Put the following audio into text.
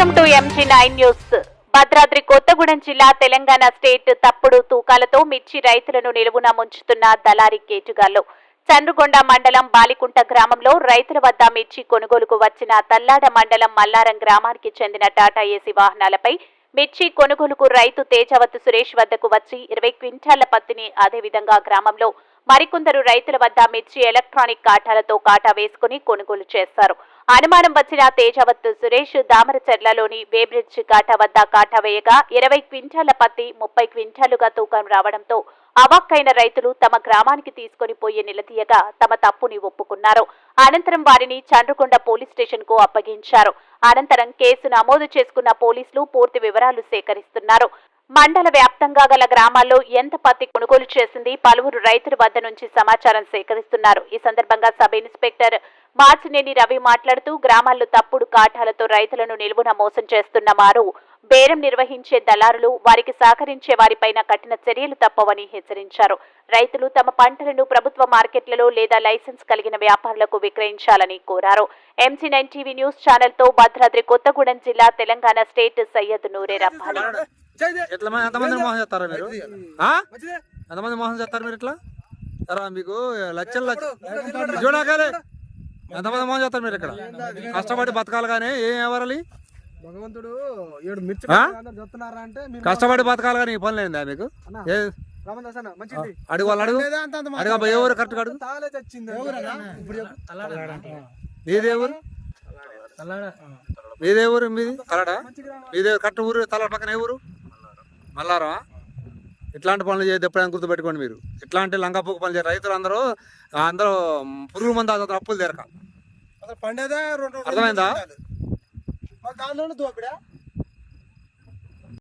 Nine news. Bhadradri Kothagudem జిల్లా Telangana state తప్పుడు తూకాలతో మిర్చి రైతులను నిలువున ముంచుతున్న దళారి కేటుగాళ్ళు చంద్రుగొండ మండలం బాలికుంట గ్రామంలో రైతుల వద్ద మిర్చి కొనుగోలుకు వచ్చిన తల్లాడ మండలం మల్లారం గ్రామానికి చెందిన టాటా ఏసీ వాహనాలపై మిర్చి కొనుగోలుకు రైతు తేజవత్ సురేష్ వద్దకు వచ్చి ఇరవై క్వింటాళ్ళ పత్తిని అదేవిధంగా గ్రామంలో మరికొందరు రైతుల వద్ద మిర్చి ఎలక్ట్రానిక్ కాటాలతో కాటా వేసుకుని కొనుగోలు చేస్తారు అనుమానం వచ్చిన తేజవత్ సురేష్ దామరచెర్లలోని వేబ్రిడ్జ్ కాట వద్ద కాటా వేయగా ఇరవై క్వింటాల పత్తి ముప్పై క్వింటాలుగా తూకం రావడంతో అవాక్కైన రైతులు తమ గ్రామానికి తీసుకుని పోయి నిలదీయగా తమ తప్పుని ఒప్పుకున్నారు. అనంతరం వారిని చండ్రకొండ పోలీస్ స్టేషన్కు అప్పగించారు. అనంతరం కేసు నమోదు చేసుకున్న పోలీసులు పూర్తి వివరాలు సేకరిస్తున్నారు. మండల వ్యాప్తంగా గల గ్రామాల్లో ఎంత పత్తి కొనుగోలు చేసింది పలువురు రైతుల వద్ద నుంచి సమాచారం సేకరిస్తున్నారు. ఈ సందర్భంగా సబ్ ఇన్స్పెక్టర్ మార్చినేని రవి మాట్లాడుతూ గ్రామాల్లో తప్పుడు కాటాలతో రైతులను నిలువున మోసం చేస్తున్న వారు బేరం నిర్వహించే దళారులు వారికి సహకరించే వారిపైన కఠిన చర్యలు తప్పవని హెచ్చరించారు. రైతులు తమ పంటలను ప్రభుత్వ మార్కెట్లలో లేదా లైసెన్స్ కలిగిన వ్యాపారులకు విక్రయించాలని కోరారు. ఎంసీ నైన్ టీవీ న్యూస్ ఛానల్తో భద్రాద్రి కొత్తగూడెం జిల్లా తెలంగాణ స్టేట్ సయ్యద్ నూరే రబ్బాలి ఎట్లా ఎంతమంది మోసం చేస్తారా మీరు? ఎంతమంది మోసం చేస్తారు మీరు ఇట్లా? సరే మీకు లక్షలు లక్ష చూడకాలే ఎంతమంది మోసం చేస్తారు మీరు ఇక్కడ? కష్టపడి బతకాలి కానీ ఏం ఎవరాలి? భగవంతుడు ఏడు మిర్చి చెప్తున్నారా అంటే కష్టపడి బతకాలి కానీ ఈ పనులు ఏందా మీకు? అడుగు వాళ్ళు అడుగు. అడుగు ఊరు? కరెక్ట్ అడుగు. తాలే చచ్చింది ఇప్పుడు మీదే ఊరు? మీదే ఊరు? మీది? తలడా? మీదే కరెక్ట్ ఊరు? తలడ పక్కన ఏ ఊరు? మల్లారా ఇట్లాంటి పనులు చేయదు ఎప్పుడైనా గుర్తుపెట్టుకోండి మీరు. ఇట్లాంటి లంగపోకు పనులు చేయరు రైతులు అందరూ అందరూ పురుగు మంది అసలు అప్పులు తీరక. అసలు పండేదే రెండు అర్థమైందా? దానిలోనే దోపిడా?